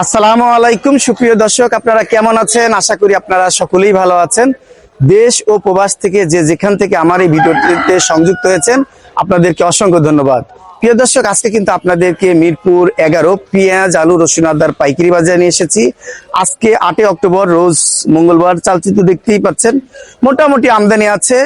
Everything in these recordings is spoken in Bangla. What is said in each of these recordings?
আসসালামু আলাইকুম, সুপ্রিয় দর্শক, আপনারা কেমন আছেন? আশা করি আপনারা সকলেই ভালো আছেন। দেশ ও প্রবাস থেকে যে যেখান থেকে আমার এই ভিডিওটিতে সংযুক্ত হয়েছেন, আপনাদেরকে অসংখ্য ধন্যবাদ। প্রিয় দর্শক, আজকে কিন্তু আপনাদেরকে মিরপুর এগারো পেঁয়াজ, আলু, রসুন, আদার পাইকারি বাজারে নিয়ে এসেছি। আজকে আটই অক্টোবর, রোজ মঙ্গলবার চালচিত্র দেখতেই পাচ্ছেন, মোটামুটি আমদানি আছে।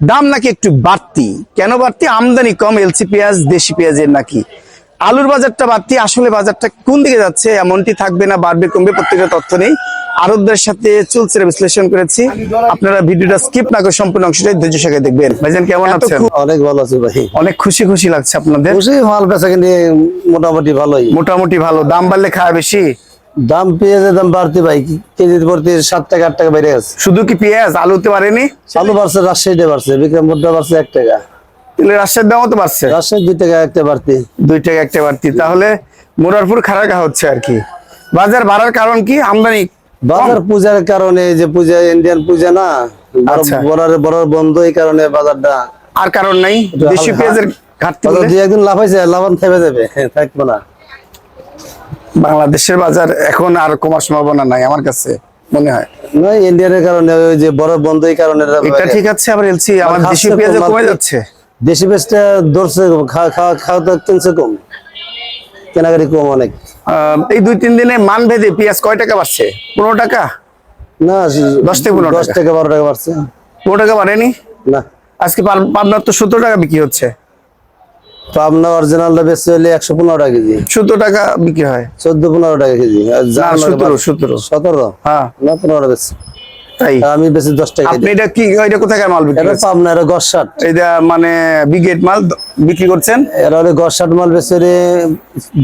দাম নাকি একটু বাড়তি। কেন বাড়তি? আমদানি কম, এলসি পেঁয়াজ, দেশি পেঁয়াজের নাকি। আলুর বাজারটা বাড়তি আসলে বাজারটা কোন দিকে যাচ্ছে এমনটি থাকবে না বাড়বে কমবে প্রত্যেকটা তথ্য নেই। আরবদের সাথে চলছে বিশ্লেষণ করেছি। আপনারা ভিডিওটা স্কিপ না করে সম্পূর্ণ অংশটাই ধৈর্য সহকারে দেখবেন। ভাইজান কেমন আছেন? অনেক ভালো আছে ভাই। অনেক খুশি খুশি লাগছে আপনাদের। খুশি মাল বেচা কিনে মোটামুটি ভালোই। মোটামুটি ভালো। দাম বাড়লে খায় বেশি? দাম পেঁয়াজের দাম বাড়তি ভাই কেজি প্রতি সাত টাকা আট টাকা বেড়ে গেছে। শুধু কি পেঁয়াজ? আলুতে পারেনি আলু বাড়ছে রাজশাহীতে বাড়ছে বিক্রমপুরটা বাড়ছে এক টাকা। তাহলে রাজশাহীর দামও তো বাড়ছে? রাজশাহী দুই টাকা একটা বাড়তি। দুই টাকা একটা বাড়তি। তাহলে মোরারপুর খারাকা হচ্ছে আর কি। বাজার বাড়ার কারণ কি? আমদানি বাজার পূজার কারণে যে পূজা ইন্ডিয়ান পূজা না আচ্ছা। বড় বড় বন্ধ এই কারণে বাজারটা আর কারণ নাই? দেশি পেঁয়াজের ঘাটতি দুই একদিন লাভ হয়েছে লাভান থেমে যাবে থাকবে না। বাংলাদেশের বাজার এখন আর কমার সম্ভাবনা নাই আমার কাছে মনে হয়। নয় ইন্ডিয়ানের কারণে ওই যে বড় বন্ধ এই কারণে। এটা ঠিক আছে আবার এলসি আমার দেশি পেঁয়াজ কমে যাচ্ছে। দেশি পেঁয়াজটা ধরছে খাওয়া খাওয়া কিনছে কম। কেনাকাটি কম অনেক। এই দুই তিন দিনে মান ভেদে পেঁয়াজ কয় টাকা বাড়ছে? পনেরো টাকা? না দশ থেকে পনেরো দশ থেকে বারো টাকা বাড়ছে। পনেরো টাকা বাড়েনি? না। আজকে পাবনার তো সত্তর টাকা বিক্রি হচ্ছে। পাবনা অরিজিনালটা বেশি হলে একশো পনেরো টাকা কেজি। সত্তর টাকা বিক্রি হয়। চোদ্দ পনেরো টাকা কেজি। সতেরো সতেরো। সতেরো? হ্যাঁ। না পনেরো বেশি তাই? আমি বেশি দশ টাকা আপনি এটা কি এটা কোথাকার মাল বিক্রি করছেন? পাবনা এটা গছ এটা মানে মাল বিক্রি করছেন? হলে মাল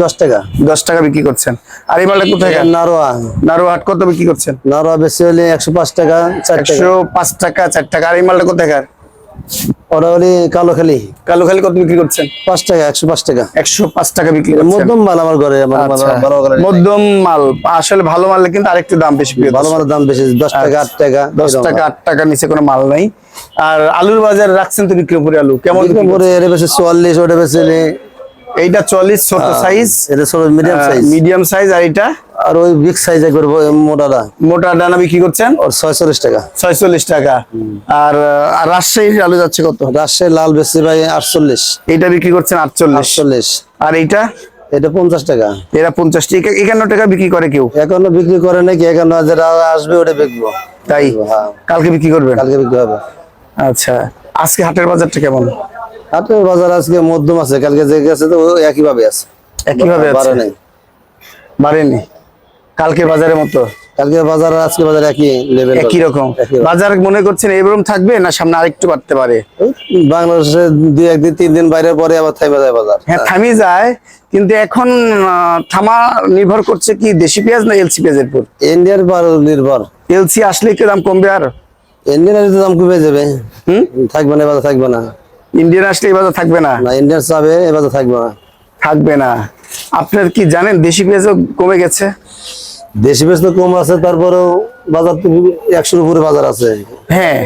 দশ টাকা। দশ টাকা বিক্রি করছেন। আর এই মালটা কোথায় নারোয়া। নারুহাট কত বিক্রি করছেন? নারোয়া বেশি হলে একশো পাঁচ টাকা চারশো পাঁচ টাকা। একশো পাঁচ টাকা চার টাকা। আর এই মালটা কোথাকার ওরা হলে কালোখালি কত বিক্রি করছেন? পাঁচ টাকা একশো পাঁচ টাকা। একশো পাঁচ টাকা বিক্রি করছেন। মধ্যম মাল আমার ঘরে আচ্ছা। মধ্যম মাল। আসলে ভালো মাল কিন্তু আরেকটু দাম বেশি ভালো মালের দাম বেশি দশ টাকা আট টাকা দশ টাকা আট নিচে কোনো মাল নাই। আর আলুর বাজার রাখছেন তো বিক্রমপুরে আলু কেমন বিক্রমপুরে বেশি চুয়াল্লিশ ওটা বেশি? এইটা চল্লিশ ছোট সাইজ এটা সব মিডিয়াম সাইজ মিডিয়াম সাইজ আর এটা আর ওই বিগ সাইজ একবার ব- মোটাটা মোটা ডানা বিক্রি করছেন? ওর ছয়চল্লিশ টাকা। ছয়চল্লিশ টাকা। আর আর রাজশাহীর আলু যাচ্ছে কত? রাজশাহী লাল বেশি ভাই আটচল্লিশ। এইটা বিক্রি করছেন আটচল্লিশ। আটচল্লিশ। আর এইটা? এটা পঞ্চাশ টাকা। এরা পঞ্চাশ টাকা। একান্ন টাকা বিক্রি করে কেউ? এখনও বিক্রি করে নাকি? এখনও যারা আসবে ওটা বিকবো। তাই? হ্যাঁ। কালকে বিক্রি করবেন? কালকে বিক্রি হবে। আচ্ছা। আজকে হাটের বাজারটা কেমন? বাজার আজকে মধ্যম আছে কালকে যে গেছে তো আছে। একইভাবে আছে? নাই বাড়েনি? কালকে বাজারের মতো? কালকে বাজার আজকে বাজার একই লেভেল একই রকম। বাজার মনে করছেন এরকম থাকবে না সামনে আরেকটু বাড়তে পারে? বাংলাদেশে দুই একদিন তিন দিন বাইরে পরে আবার থাইবা যায় বাজার। হ্যাঁ থামি যায় কিন্তু এখন থামা নির্ভর করছে কি দেশি পেঁয়াজ না এলসি পেঁয়াজের উপর? ইন্ডিয়ার পর নির্ভর। এলসি আসলে কি দাম কমবে আর? ইন্ডিয়ান তো দাম কমে যাবে। হুম? থাকবে না এবার থাকবে না। ইন্ডিয়ান আসলে এই বাজার থাকবে না? না ইন্ডিয়ান চাবে এবার থাকবে না। থাকবে না। আপনার কি জানেন দেশি পেঁয়াজও কমে গেছে? দেশি বেশ তো কম আছে তারপরেও বাজার তো একশোর উপরে বাজার আছে। হ্যাঁ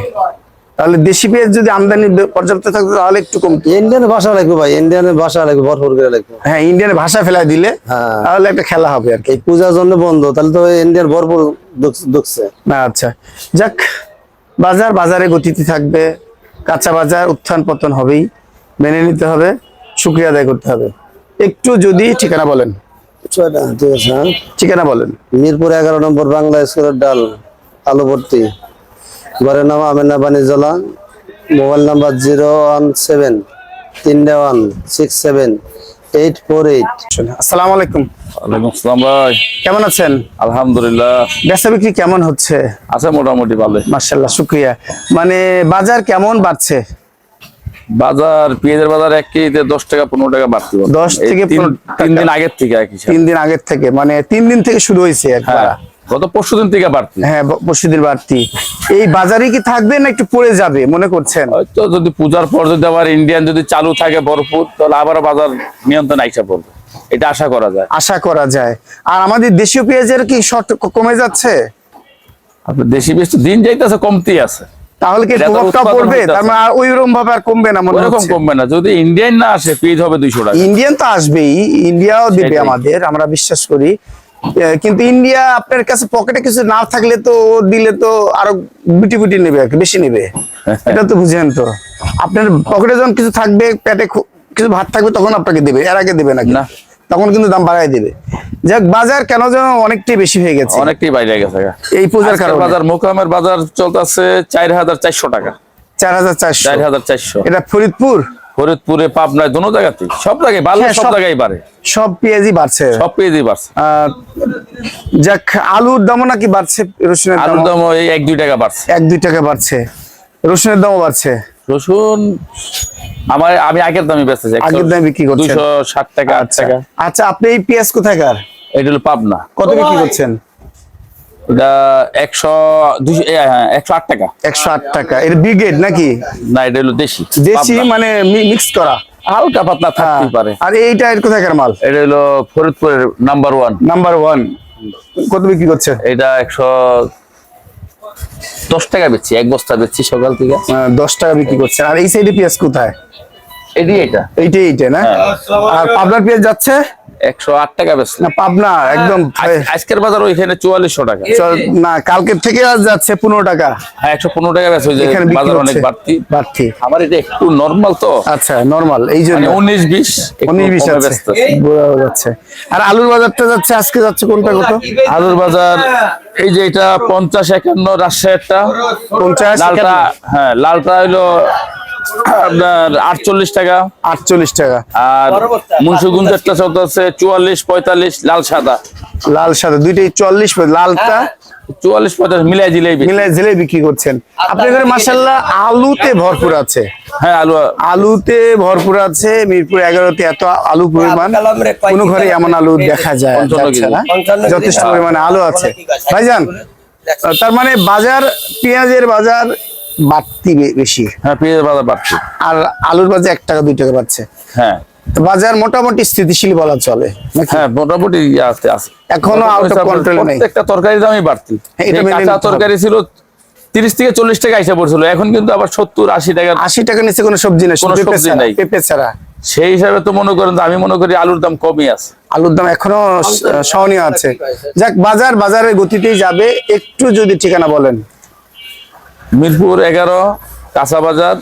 তাহলে দেশি পেঁয়াজ যদি আমদানি পর্যাপ্ত থাকতো তাহলে একটু কম ইন্ডিয়ান ভাষা লাগবে ভাই ইন্ডিয়ানের ভাষা লাগবে ভরপুর করে লাগবে। হ্যাঁ ইন্ডিয়ান ভাষা ফেলাই দিলে হ্যাঁ। তাহলে একটা খেলা হবে আর কি। পূজার জন্য বন্ধ তাহলে তো ইন্ডিয়ার ভরপুর ঢুকছে না আচ্ছা। যাক বাজার বাজারে গতিতে থাকবে। কাঁচা বাজার উত্থান পতন হবেই। মেনে নিতে হবে শুক্রিয়া আদায় করতে হবে। একটু যদি ঠিকানা বলেন। ঠিক আছে হ্যাঁ? ঠিকানা বলেন। মিরপুর এগারো নম্বর বাংলা স্কুলের ডাল আলুবর্তি ঘরের নাম Amena বাণিজ্যলা mobile number zero one seven তিনটে ওয়ান সিক্স সেভেন। আলহামদুলিল্লাহ কেমন হচ্ছে আচ্ছা মোটামুটি ভালো মানে বাজার কেমন বাড়ছে বাজার পেঁয়াজের বাজার এক কেজিতে দশ টাকা পনেরো টাকা বাড়তে দশ 10 থেকে তিন 15 তিন টাকা। দিন আগের থেকে তিন দিন আগের থেকে মানে তিন দিন থেকে শুরু হয়েছে হ্যাঁ গত পরশু দিন থেকে বাড়তি। হ্যাঁ ব- পরশুদিন বাড়তি। এই বাজারে কি থাকবে না একটু পড়ে যাবে মনে করছেন? হয়তো যদি পূজার পর যদি আবার ইন্ডিয়ান যদি চালু থাকে ভরপুর তাহলে আবার বাজার নিয়ন্ত্রণ আইসা পড়বে। এটা আশা করা যায়। আশা করা যায়। আর আমাদের দেশীয় পেঁয়াজের কি শর্ট কমে যাচ্ছে? আপনার দেশি বেশ তো দিন যাইতেছে কমতি আছে। তাহলে কি প্রভাবটা পড়বে? তার মানে ওইরকম ভাবে আর কমবে না মনে হচ্ছে? কমবে না। যদি ইন্ডিয়ান না আসে পেঁয়াজ হবে দুইশো টাকা। ইন্ডিয়ান তো আসবেই ইন্ডিয়াও দিবে আমাদের আমরা বিশ্বাস করি। কিন্তু ইন্ডিয়া আপনার কাছে পকেটে কিছু না থাকলে তো দিলে তো আরও বিটি বিটি নেবে বেশি নেবে। এটা তো বুঝেন তো। আপনার পকেটে যখন কিছু থাকবে পেটে কিছু ভাত থাকবে তখন আপনাকে দেবে এর আগে দেবে নাকি না। তখন কিন্তু দাম বাড়ায় দেবে। যাক বাজার কেন যেন অনেকটাই বেশি হয়ে গেছে। অনেকটাই বাইরে গেছে এই পূজার কারণে। বাজার মোকামের বাজার চলতেছে চার হাজার চারশো টাকা। চার হাজার চারশো। চার হাজার চারশো। এটা ফরিদপুর? ফরিদপুরে পাবনায় দোনো জায়গাতেই। সব জায়গায় বাড়লে হ্যাঁ, সব জায়গায় বাড়ে। সব পেঁয়াজই বাড়ছে। সব পেয়েই বাড়ছে। যাক আলুর দামও নাকি বাড়ছে রসুনের আলুর দাম এই এক দুই টাকা বাড়ছে। এক দুই টাকা বাড়ছে। রসুনের দামও বাড়ছে। রসুন আমার আমি আগের দামে বেচতেছি আগের দামে বিক্রি করছি দুইশো ষাট টাকা আট আচ্ছা। টাকা। আচ্ছা আপনি এই পেঁয়াজ কোথাকার? এটা হলো পাবনা। কত বিক্রি করছেন? একশো হ্যাঁ, একশো আট টাকা। একশো আট টাকা। এটা ব্রিগেড নাকি? না এটা হলো দেশি দেশি মানে মিক্স করা? হালকা পাতলা থাকতেই পারে। আর এইটা এর কোথাকার মাল? এটা হলো ফরিদপুরের নাম্বার ওয়ান নাম্বার ওয়ান কত বিক্রি করছেন এটা একশো দশ টাকা বেচছি এক বস্তা বেচছি সকাল থেকে। দশ টাকা বিক্রি করছে। আর এই সাইডে পেঁয়াজ কোথায়? এটি এটা। এইটা এইটা না? হ্যাঁ। আর পাবনার পেঁয়াজ যাচ্ছে? একশো আট টাকা না পাবনা একদম আজকের বাজার ওইখানে চুয়াল্লিশশো টাকা। না কালকের থেকে আজ যাচ্ছে পনেরো টাকা। হ্যাঁ একশো পনেরো টাকা বাজার অনেক বাড়তি। বাড়তি। আমার এটা একটু নর্মাল তো। আচ্ছা নরমাল এই জন্য। মানে উনিশ বিশ উনিশ বিশ। বোঝা যাচ্ছে। আর আলুর বাজারটা যাচ্ছে আজকে যাচ্ছে কোনটা কত? আলুর বাজার এই যে এটা পঞ্চাশ একান্ন রাজশাহীরটা। পঞ্চাশ লালটা হ্যাঁ লালটা হইল আপনার আটচল্লিশ টাকা। আটচল্লিশ টাকা। আর মুন্সিগঞ্জেরটা চলতেছে চুয়াল্লিশ পঁয়তাল্লিশ লাল সাদা। লাল সাদা দুইটাই চল্লিশ লালটা চুয়াল্লিশ পঁয়তাল্লিশ মিলাই দিলেই বেশি। মিলাই জেলে বিক্রি করছেন। আপনার ঘরে মাসাল্লাহ আলুতে ভরপুর আছে। হ্যাঁ আলু আলুতে ভরপুর আছে মিরপুর এগারোতে এত আলু পরিমাণ। কোন ঘরে এমন আলু দেখা যায় যথেষ্ট পরিমাণে আলু আছে। ভাইজান তার মানে বাজার পেঁয়াজের বাজার বাড়তি বেশি। হ্যাঁ পেঁয়াজ বাজার বাড়ছে। আর আলুর বাজার এক টাকা দুই টাকা বাড়ছে। হ্যাঁ। বাজার মোটামুটি স্থিতিশীল বলা চলে হ্যাঁ মোটামুটি ইয়ে আছে আছে। এখনও out of control নেই। প্রত্যেকটা তরকারি দামই বাড়তি। হ্যাঁ, কাঁচা তরকারি ছিল তিরিশ থেকে চল্লিশ টাকা এসে পড়ছিল এখন কিন্তু আবার সত্তর আশি টাকা। আশি টাকা নিচে কোনো সবজি নেই কোনো সবজি নাই। পেঁপে ছাড়া। সেই হিসাবে তো মনে করেন যে আমি মনে করি আলুর দাম কমই আছে। আলুর দাম এখনও সহনীয় আছে। যাক বাজার বাজারের গতিতেই যাবে একটু যদি ঠিকানা বলেন। মিরপুর এগারো কাঁচা বাজার।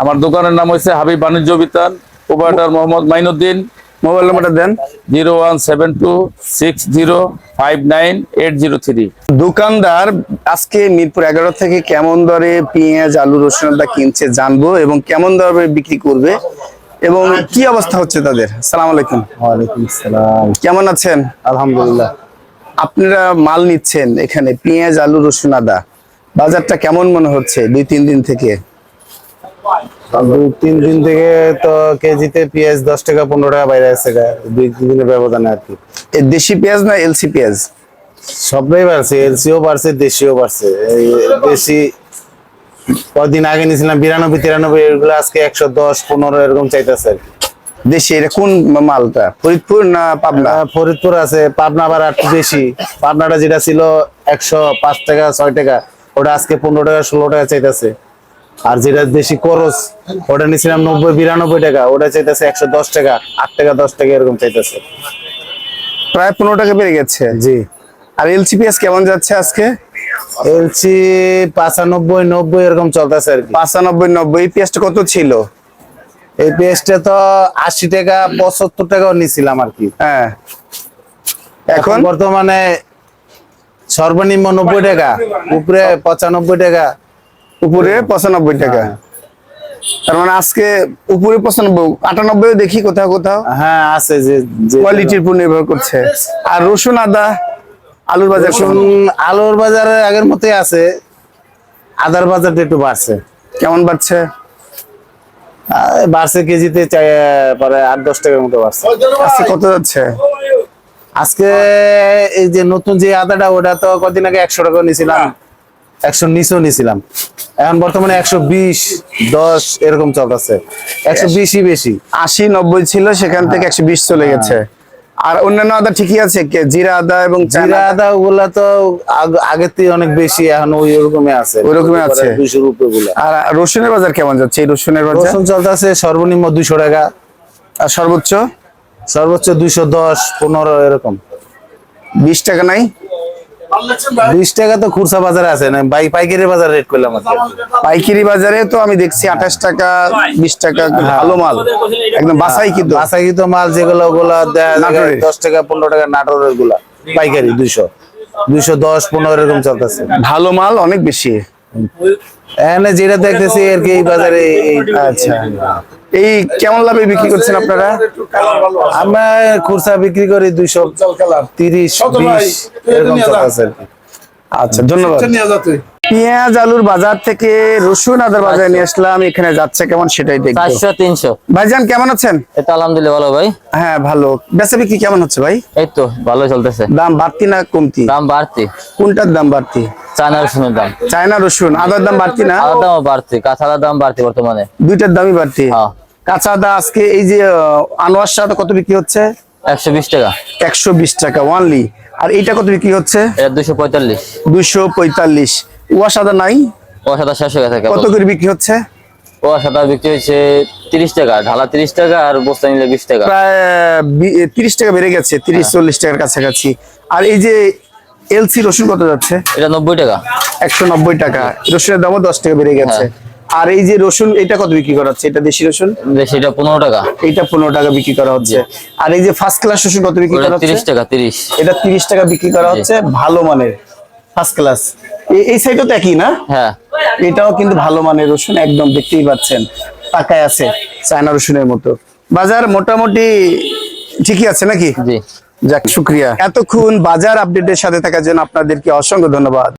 আমার দোকানের নাম হচ্ছে হাবিব বাণিজ্য বিতান। প্রোপাইটার মোহাম্মদ মাইনুদ্দিন। মোবাইল নম্বরটা দেন। Zero one seven two six zero five nine eight zero three. দোকানদার আজকে মিরপুর এগারো থেকে কেমন দরে পেঁয়াজ আলু রসুন দা কিনছে জানব এবং কেমন দরে বিক্রি করবে এবং কি অবস্থা হচ্ছে তাদের? সালাম আলাইকুম। ওয়ালাইকুম সালাম। কেমন আছেন? আলহামদুলিল্লাহ। আপনারা মাল নিচ্ছেন এখানে পেঁয়াজ আলু রসুন আদা। বাজারটা কেমন মনে হচ্ছে দুই তিন দিন থেকে? দু তিন দিন থেকে তো কেজিতে পেঁয়াজ দশ টাকা পনেরো টাকা বাইরে আছে দুই তিন দিনের ব্যবধানে আর কি। দেশি পেঁয়াজ না এলসি পেঁয়াজ? সবটাই বাড়ছে এলসিও বাড়ছে দেশিও বাড়ছে। দেশি কদিন আগে নিয়েছিলাম বিরানব্বই তিরানব্বই এগুলো আজকে একশো দশ পনেরো এরকম চাইতেছে আর কি। দেশি এটা কোন মালটা? ফরিদপুর না পাবনা? ফরিদপুর আছে পাবনা আবার একটু বেশি। পাবনাটা যেটা ছিল একশো পাঁচ টাকা ছয় টাকা। ওটা আজকে পনেরো টাকা ষোলো টাকা চাইতেছে। আর যেটা দেশি করস ওটা নিয়েছিলাম নব্বই বিরানব্বই টাকা ওটা চাইতেছে একশো দশ টাকা আট টাকা দশ টাকা এরকম চাইতেছে। প্রায় পনেরো টাকা বেড়ে গেছে? জি। আর এলসি পেঁয়াজ কেমন যাচ্ছে আজকে? এলসি পাঁচানব্বই নব্বই এরকম চলতেছে আর কি। পাঁচানব্বই নব্বই এই পেঁয়াজটা কত ছিল? এই পেঁয়াজটা তো আশি টাকা পঁচাত্তর টাকাও নিয়েছিলাম আর কি। হ্যাঁ। এখন? বর্তমানে সর্বনিম্ন নব্বই টাকা উপরে পঁচানব্বই টাকা উপরে পঁচানব্বই টাকা। তার মানে আজকে উপরে পঁচানব্বই আটানব্বই দেখি কোথাও কোথাও। হ্যাঁ আছে যে কোয়ালিটির উপর নির্ভর করছে। আর রসুন আদা আলুর বাজার আলুর বাজারে আগের মতোই আছে। আদার বাজারটা একটু বাড়ছে। কেমন বাড়ছে? বাড়ছে কেজিতে চাই পরে আট দশ টাকার মতো বাড়ছে। আজকে কত যাচ্ছে? আজকে এই যে নতুন যে আদাটা ওটা তো কদিন আগে একশো টাকা নিয়েছিলাম। একশো নিচেও নিয়েছিলাম। এখন বর্তমানে একশো বিশ দশ এরকম চলতেছে। একশো বিশই বেশি। আশি নব্বই ছিল সেখান থেকে একশো বিশ চলে গেছে। আর অন্যান্য আদা ঠিকই আছে জিরা আদা এবং জিরা আদা? ওগুলা তো আগ- আগের থেকে অনেক বেশি এখন ওই ওরকমই আছে। ওইরকমই আছে। দুইশো রুপে গুলা আর রসুনের বাজার কেমন যাচ্ছে? এই রসুনের বাজার? রসুন চলতেছে সর্বনিম্ন দুইশো টাকা। আর সর্বোচ্চ? সর্বোচ্চ দুইশো দশ পনেরো এরকম। বিশ টাকা নাই? বিশ টাকা তো খুচরা বাজারে আছে না? বাই পাইকারি বাজার রেট করলাম পাইকারি বাজারে তো আমি দেখছি আঠাশ টাকা বিশ টাকা ভালো মাল। একদম বাসাই কিন্তু বাসায় কিন্তু মাল যেগুলো ওগুলা। দশ টাকা পনেরো টাকা নাটোরেরগুলা পাইকারি দুইশো। দুইশো দশ পনেরো এরকম চলতেছে। ভালো মাল অনেক বেশি। এখানে যেটা দেখতেছি আর কি এই বাজারে আচ্ছা। এই কেমন লাভে বিক্রি করছেন আপনারা? আমরা খুরসা বিক্রি করি দুইশো তিরিশ বিশ এরকম আছে আর কি। আচ্ছা ধন্যবাদ। পেঁয়াজ আলুর বাজার থেকে রসুন আদার বাজারে নিয়ে আসলাম এখানে যাচ্ছে কেমন সেটাই দেখব। চারশো তিনশো। ভাইজান কেমন আছেন? এটা আলহামদুলিল্লাহ ভালো ভাই। হ্যাঁ ভালো। বেচা বিক্রি কেমন হচ্ছে ভাই? এই তো ভালো চলতেছে। দাম বাড়তি না কমতি? দাম বাড়তি। কোনটার দাম বাড়তি? চায়না রসুনের দাম। চায়না রসুন। আদার দাম বাড়তি না? আদার দামও বাড়তি। কাঁচালার দাম বাড়তি বর্তমানে। দুইটার দামই বাড়তি? হ্যাঁ। কাঁচা আদা আজকে এই যে আনোয়ার শাহ কত বিক্রি হচ্ছে? একশো বিশ টাকা। একশো বিশ টাকা ওয়ানলি আর এইটা কত বিক্রি হচ্ছে? এটা পঁয়তাল্লিশ। দুইশো পঁয়তাল্লিশ। নাই? শেষ হয়ে কত করে বিক্রি হচ্ছে? ও বিক্রি হয়েছে তিরিশ টাকা ঢালা তিরিশ টাকা আর বস্তা নিলে বিশ টাকা। প্রায় টাকা বেড়ে গেছে তিরিশ চল্লিশ টাকার কাছাকাছি। আর এই যে এলসি রসুন কত যাচ্ছে? এটা নব্বই টাকা। একশো নব্বই টাকা। রসুনের দামও দশ টাকা বেড়ে গেছে। আর এই যে রসুন এটা কত বিক্রি করা হচ্ছে? এটা দেশি রসুন? এটা পনেরো টাকা। এটা পনেরো টাকা বিক্রি করা হচ্ছে। আর এই যে ফার্স্ট ক্লাস রসুন কত বিক্রি করা তিরিশ হচ্ছে টাকা তিরিশ। এটা তিরিশ টাকা বিক্রি করা হচ্ছে ভালো মানের ফার্স্ট ক্লাস এই সাইডও তো একই না? হ্যাঁ। এটাও কিন্তু ভালো মানের রসুন একদম দেখতেই পাচ্ছেন। টাকায় আছে চায়না রসুনের মতো। বাজার মোটামুটি ঠিকই আছে নাকি? জি। যাক শুক্রিয়া। এতক্ষণ বাজার আপডেটের সাথে থাকার জন্য আপনাদেরকে অসংখ্য ধন্যবাদ।